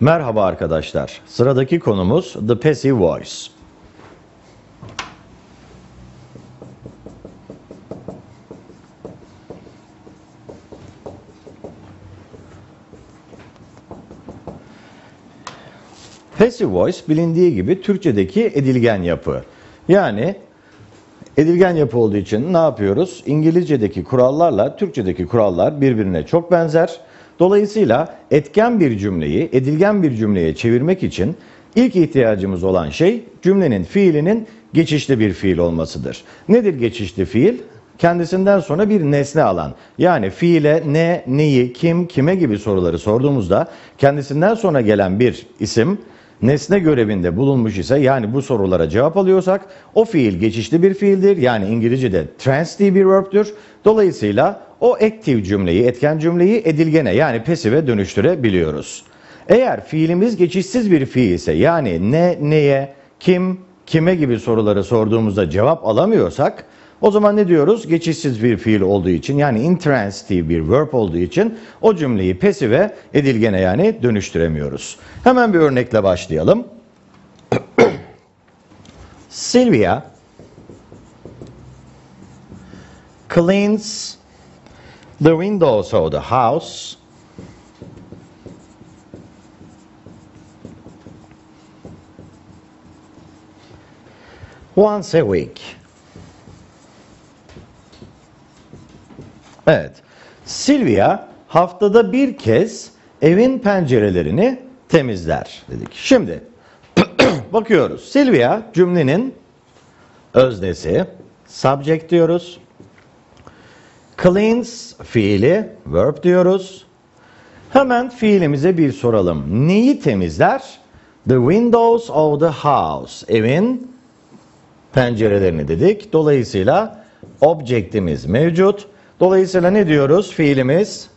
Merhaba arkadaşlar. Sıradaki konumuz The Passive Voice. Passive voice bilindiği gibi Türkçedeki edilgen yapı. Yani edilgen yapı olduğu için ne yapıyoruz? İngilizce'deki kurallarla Türkçedeki kurallar birbirine çok benzer. Dolayısıyla etken bir cümleyi edilgen bir cümleye çevirmek için ilk ihtiyacımız olan şey cümlenin fiilinin geçişli bir fiil olmasıdır. Nedir geçişli fiil? Kendisinden sonra bir nesne alan. Yani fiile ne, neyi, kim, kime gibi soruları sorduğumuzda kendisinden sonra gelen bir isim nesne görevinde bulunmuş ise yani bu sorulara cevap alıyorsak o fiil geçişli bir fiildir. Yani İngilizce'de transitive bir verb'tür. Dolayısıyla o active cümleyi, etken cümleyi edilgene yani pasive dönüştürebiliyoruz. Eğer fiilimiz geçişsiz bir fiil ise yani ne, neye, kim, kime gibi soruları sorduğumuzda cevap alamıyorsak o zaman ne diyoruz? Geçişsiz bir fiil olduğu için yani intransitive bir verb olduğu için o cümleyi pasive edilgene yani dönüştüremiyoruz. Hemen bir örnekle başlayalım. Sylvia cleans the windows of the house once a week. Evet. Silvia haftada bir kez evin pencerelerini temizler dedik. Şimdi bakıyoruz. Silvia cümlenin öznesi. Subject diyoruz. Cleans fiili verb diyoruz. Hemen fiilimize bir soralım. Neyi temizler? The windows of the house. Evin pencerelerini dedik. Dolayısıyla objectimiz mevcut. Dolayısıyla ne diyoruz? Fiilimiz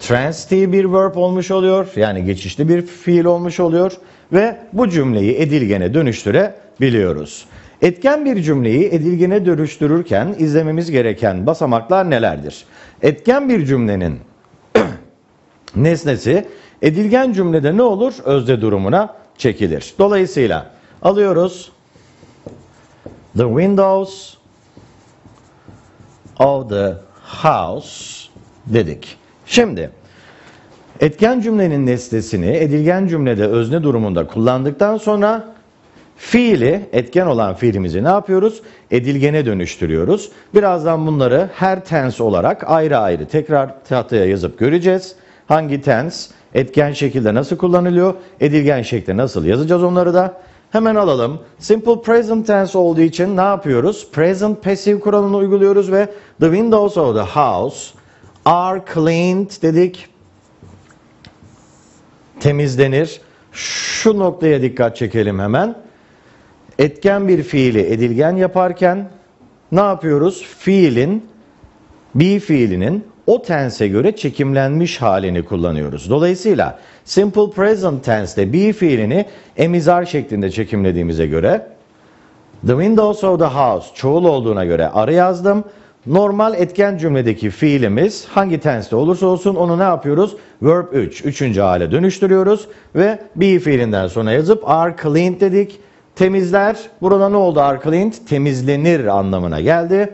transitive bir verb olmuş oluyor. Yani geçişli bir fiil olmuş oluyor. Ve bu cümleyi edilgene dönüştürebiliyoruz. Etken bir cümleyi edilgene dönüştürürken izlememiz gereken basamaklar nelerdir? Etken bir cümlenin nesnesi edilgen cümlede ne olur? Özde durumuna çekilir. Dolayısıyla alıyoruz the windows of the house dedik. Şimdi etken cümlenin nesnesini edilgen cümlede özne durumunda kullandıktan sonra fiili etken olan fiilimizi ne yapıyoruz? Edilgene dönüştürüyoruz. Birazdan bunları her tense olarak ayrı ayrı tekrar tahtaya yazıp göreceğiz. Hangi tense etken şekilde nasıl kullanılıyor? Edilgen şekilde nasıl yazacağız onları da? Hemen alalım. Simple present tense olduğu için ne yapıyoruz? Present passive kuralını uyguluyoruz ve the windows of the house are cleaned dedik. Temizlenir. Şu noktaya dikkat çekelim hemen. Etken bir fiili edilgen yaparken ne yapıyoruz? Fiilin, be fiilinin o tense göre çekimlenmiş halini kullanıyoruz. Dolayısıyla simple present tense'de be fiilini emizar şeklinde çekimlediğimize göre the windows of the house çoğul olduğuna göre arı yazdım. Normal etken cümledeki fiilimiz hangi tenste olursa olsun onu ne yapıyoruz? Verb 3, üçüncü hale dönüştürüyoruz ve be fiilinden sonra yazıp are cleaned dedik. Temizler. Burada ne oldu are cleaned? Temizlenir anlamına geldi.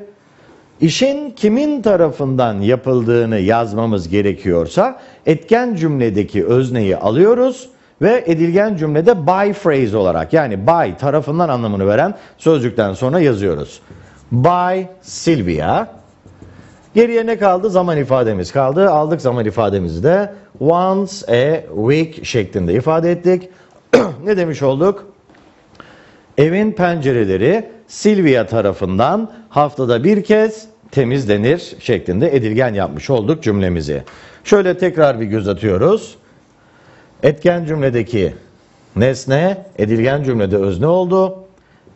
İşin kimin tarafından yapıldığını yazmamız gerekiyorsa etken cümledeki özneyi alıyoruz ve edilgen cümlede by phrase olarak yani by tarafından anlamını veren sözcükten sonra yazıyoruz. By Sylvia. Geriye ne kaldı? Zaman ifademiz kaldı. Aldık zaman ifademizi de once a week şeklinde ifade ettik. ne demiş olduk? Evin pencereleri Silvia tarafından haftada bir kez temizlenir şeklinde edilgen yapmış olduk cümlemizi. Şöyle tekrar bir göz atıyoruz. Etken cümledeki nesne edilgen cümlede özne oldu.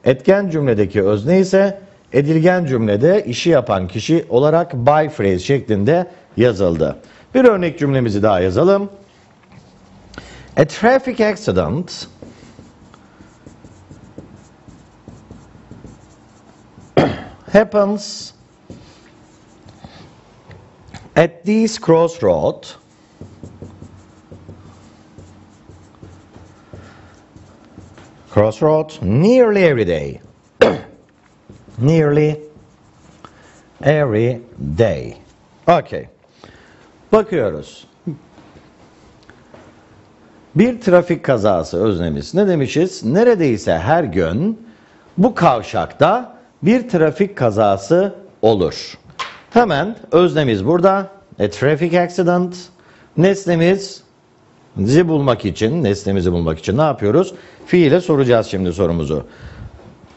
Etken cümledeki özne ise edilgen cümlede işi yapan kişi olarak by phrase şeklinde yazıldı. Bir örnek cümlemizi daha yazalım. A traffic accident happens At these crossroads, crossroads nearly every day, nearly every day. Okay. Bakıyoruz. Bir trafik kazası öznemiz. Ne demişiz? Neredeyse her gün bu kavşakta bir trafik kazası olur. Hemen öznemiz burada. A traffic accident. Nesnemiz Zi bulmak için, nesnemizi bulmak için ne yapıyoruz? Fiile soracağız şimdi sorumuzu.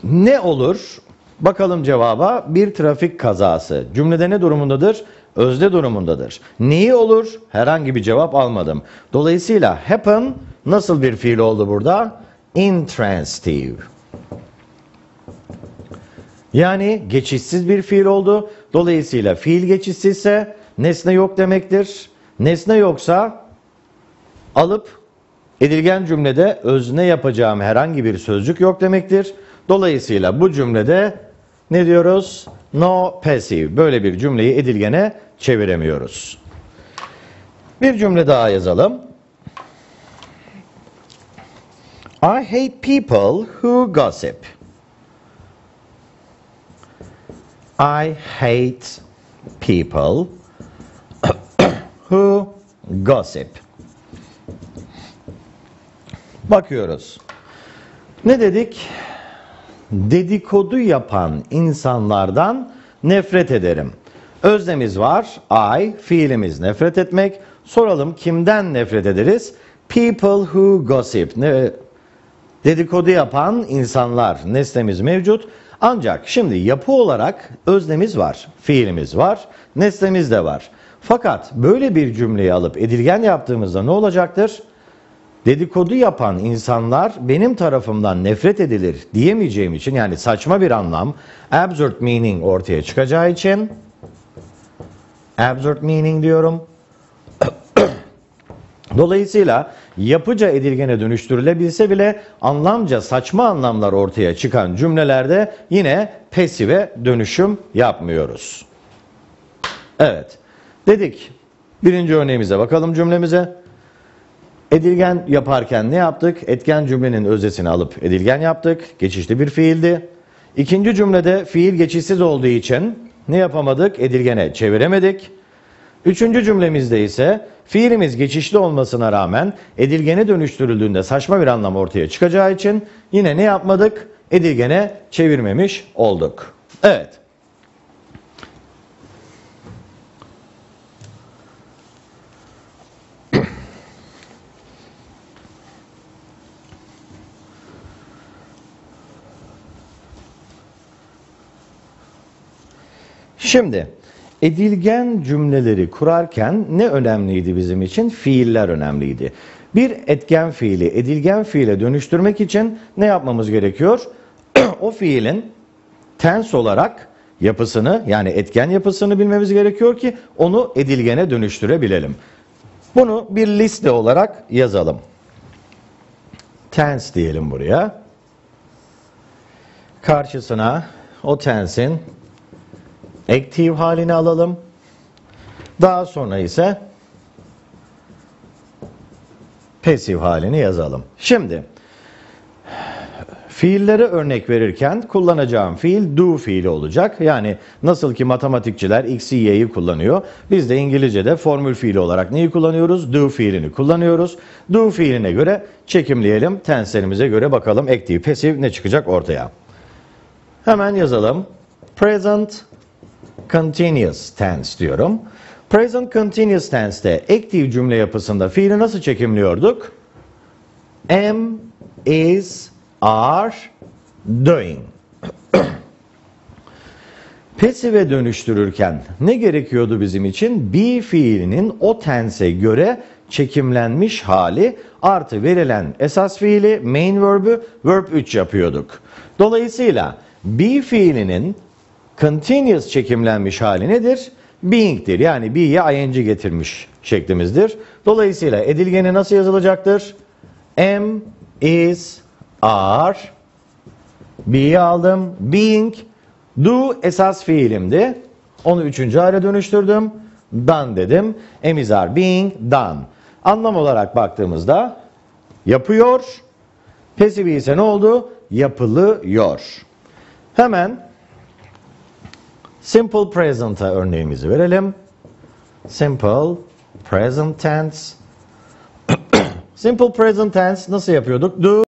Ne olur? Bakalım cevaba. Bir trafik kazası. Cümlede ne durumundadır? Özde durumundadır. Neyi olur? Herhangi bir cevap almadım. Dolayısıyla happen nasıl bir fiil oldu burada? Intransitive. Yani geçişsiz bir fiil oldu. Dolayısıyla fiil geçişsizse nesne yok demektir. Nesne yoksa alıp edilgen cümlede özne yapacağım herhangi bir sözcük yok demektir. Dolayısıyla bu cümlede ne diyoruz? No passive. Böyle bir cümleyi edilgene çeviremiyoruz. Bir cümle daha yazalım. I hate people who gossip. I hate people who gossip. Bakıyoruz. Ne dedik? Dedikodu yapan insanlardan nefret ederim. Öznemiz var. I, fiilimiz nefret etmek. Soralım kimden nefret ederiz? People who gossip. Ne, dedikodu yapan insanlar nesnemiz mevcut. Ancak şimdi yapı olarak öznemiz var, fiilimiz var, nesnemiz de var. Fakat böyle bir cümleyi alıp edilgen yaptığımızda ne olacaktır? dedikodu yapan insanlar benim tarafımdan nefret edilir diyemeyeceğim için yani saçma bir anlam absurd meaning ortaya çıkacağı için absurd meaning diyorum. Dolayısıyla yapıca edilgene dönüştürülebilse bile anlamca saçma anlamlar ortaya çıkan cümlelerde yine pasive dönüşüm yapmıyoruz. Evet. Dedik. Birinci örneğimize bakalım cümlemize. Edilgen yaparken ne yaptık? Etken cümlenin özdesini alıp edilgen yaptık. Geçişli bir fiildi. İkinci cümlede fiil geçişsiz olduğu için ne yapamadık? Edilgene çeviremedik. Üçüncü cümlemizde ise fiilimiz geçişli olmasına rağmen edilgene dönüştürüldüğünde saçma bir anlam ortaya çıkacağı için yine ne yapmadık? Edilgene çevirmemiş olduk. Evet. Şimdi edilgen cümleleri kurarken ne önemliydi bizim için? Fiiller önemliydi. Bir etken fiili edilgen fiile dönüştürmek için ne yapmamız gerekiyor? o fiilin tens olarak yapısını yani etken yapısını bilmemiz gerekiyor ki onu edilgene dönüştürebilelim. Bunu bir liste olarak yazalım. Tense diyelim buraya. Karşısına o tense'in active halini alalım. Daha sonra ise passive halini yazalım. Şimdi fiillere örnek verirken kullanacağım fiil do fiili olacak. Yani nasıl ki matematikçiler x'i y'yi kullanıyor. Biz de İngilizce'de formül fiili olarak neyi kullanıyoruz? Do fiilini kullanıyoruz. Do fiiline göre çekimleyelim. Tenselerimize göre bakalım active, passive ne çıkacak ortaya. Hemen yazalım. Present continuous tense diyorum. Present continuous tense'te active cümle yapısında fiili nasıl çekimliyorduk? Am, is, are, doing. Passive dönüştürürken ne gerekiyordu bizim için? Be fiilinin o tense göre çekimlenmiş hali artı verilen esas fiili main verb'ü verb 3 yapıyorduk. Dolayısıyla be fiilinin continuous çekimlenmiş hali nedir? Being'tir. Yani be'ye ing getirmiş şeklimizdir. Dolayısıyla edilgeni nasıl yazılacaktır? Am, is, are. Be'yi aldım. Being, do esas fiilimdi. Onu üçüncü hale dönüştürdüm. Done dedim. Am, is, are, being, done. Anlam olarak baktığımızda yapıyor, Pasive ise ne oldu? Yapılıyor. Hemen simple present'a örneğimizi verelim. Simple present tense. simple present tense nasıl yapıyorduk? Do